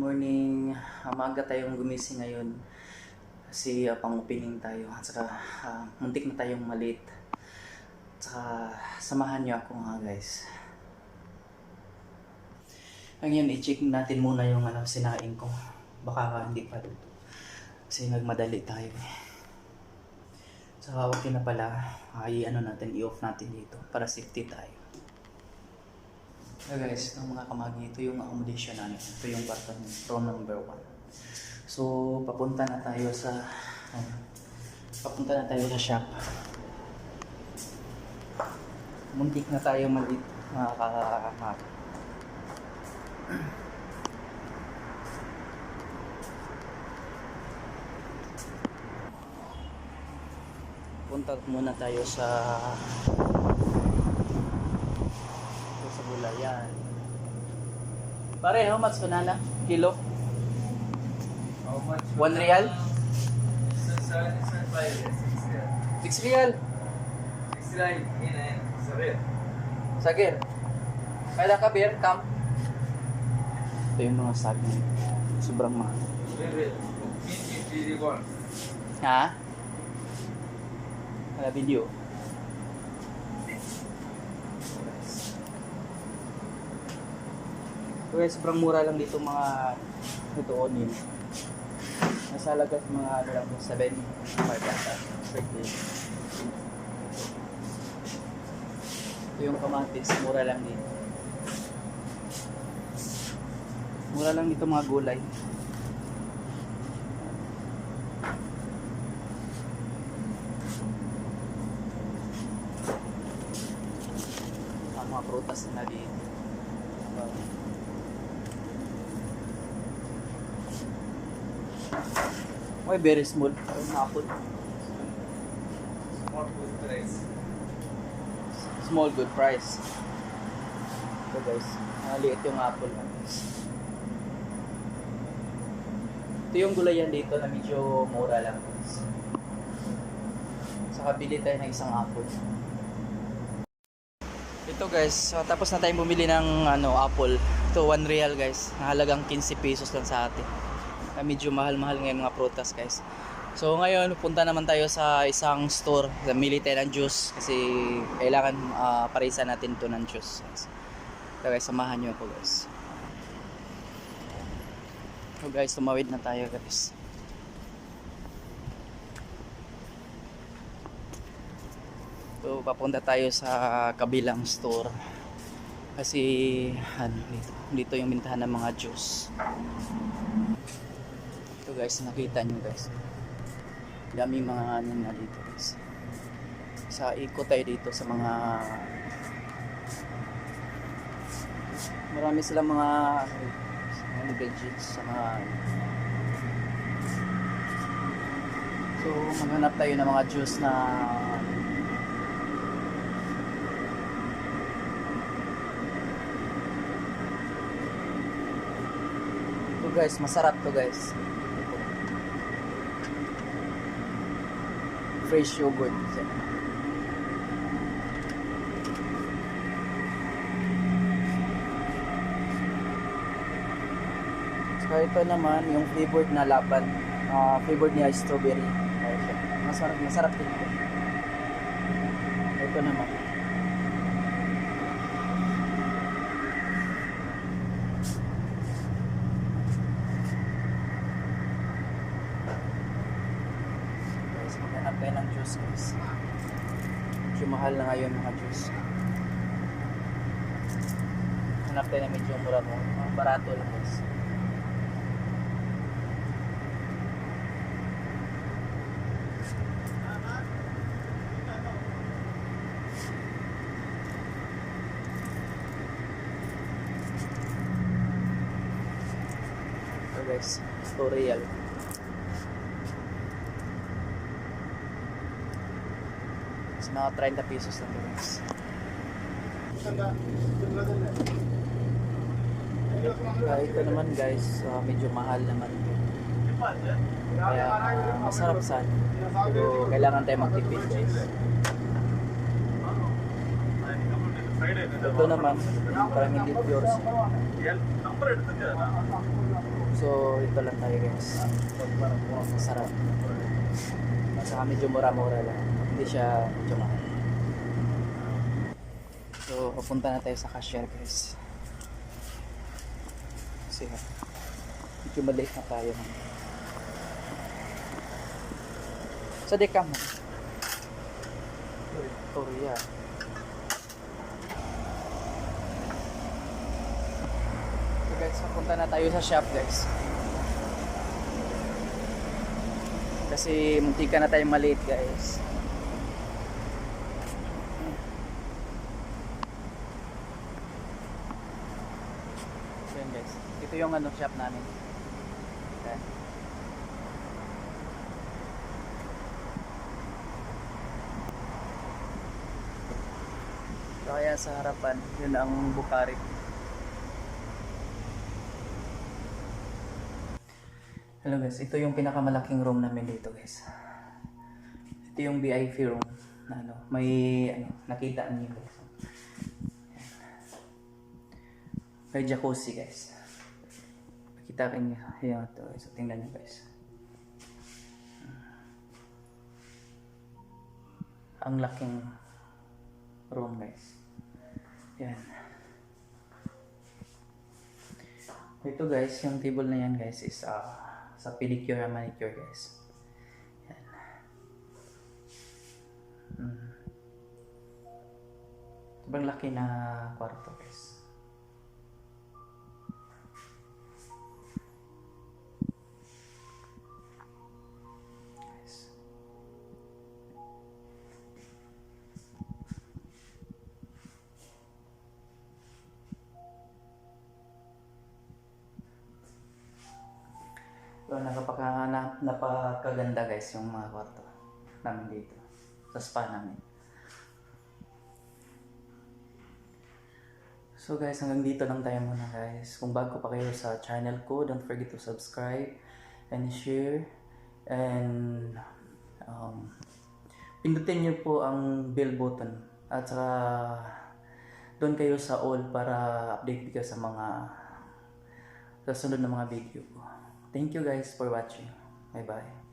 morning. Amaga tayong gumising ngayon. Kasi uh, pang-opening tayo. At saka ah, muntik na tayong malit. At saka samahan niyo ako nga guys. Ngayon, i-check natin muna yung ano, sinaing ko. Baka hindi pa luto. Kasi nagmadali tayo eh. Saka okay na pala. Ay, ano natin, i-off natin dito para safety tayo. So guys, itong mga kamagi, ito yung accommodation namin. Ito yung kwarto niya, room number 1. So, papunta na tayo sa, ano, papunta na tayo sa shop. Muntik na tayo malit, kamagi. Punta muna tayo sa gulayan. Pare, how much banana? Kilo? How much? One real? Six, real. 6 real. Six real, seven. Sagir. Kaya ka beer, kam. Ito yung mga saging. Sobrang mahal. Ha? Wala video. Guys, sobrang mura lang dito mga ito onin. Nasa lagas mga ano lang, 7 5 yata per day. Ito yung kamatis, mura lang dito. Mura lang dito mga gulay. ang mga prutas na dito. May very small. Apple. Small food price. Small good price. Ito guys. Maliit yung apple. Ito yung gulayan dito na medyo mura lang guys. Saka bili tayo ng isang apple. Ito guys, so, tapos na tayong bumili ng ano, apple. Ito 1 real guys. Nahalagang 15 pesos lang sa atin. Medyo mahal-mahal ngayon mga prutas guys. So ngayon, punta naman tayo sa isang store. Namili tayo ng juice kasi kailangan uh, parisan natin to ng juice. Guys. So guys, samahan nyo ako guys. So guys, tumawid na tayo guys. So papunta tayo sa kabilang store. Kasi ano, dito, dito yung bintahan ng mga juice. Ito guys, nakita nyo guys. Daming mga ano na dito guys. Sa ikot tayo dito sa mga marami silang mga mga ingredients sa mga So, maghanap tayo ng mga juice na guys, masarap to guys. Fresh yogurt. So ito naman yung flavored na laban. Ah, flavored niya strawberry. Masarap, masarap din ito. Ito naman. Guys, maghanap tayo ng juice guys. Medyo mahal na ngayon mga juice. Hanap tayo na medyo mura mo. Ang barato lang guys. So guys, tutorial. Mas mga 30 pesos lang to guys. Kaya ito naman guys, ah, medyo mahal naman ito. Kaya ah, masarap sana. Pero kailangan tayo magtipid guys. Ito naman, parang hindi pure. So, ito lang tayo guys. Masarap. At saka medyo mura-mura lang. Hindi siya medyo mahal. So, papunta na tayo sa cashier guys. Kasi medyo malate na tayo. Sa dekam mo. Korea. So guys, papunta na tayo sa shop guys. Kasi munti ka na tayong malate guys. So yun guys. Ito yung ano shop namin. Ayan. So kaya sa harapan, yun ang Bukari. Hello guys, ito yung pinakamalaking room namin dito guys. Ito yung VIP room na ano, may ano, nakita niyo guys. May jacuzzi guys. Nakita kayo yun ito. So, tingnan niyo guys. Ang laking room guys. Yan. Ito guys, yung table na yan guys is ah sa pedicure and manicure guys. Yan. Hmm. Sobrang laki na kwarto. Guys. So, nakapaka, na, napakaganda guys yung mga kwarto namin dito. Sa spa namin. So guys, hanggang dito lang tayo muna guys. Kung bago pa kayo sa channel ko, don't forget to subscribe and share. And um, pindutin niyo po ang bell button. At saka doon kayo sa all para update kayo sa mga sa sunod na mga video ko. Thank you guys for watching. Bye bye.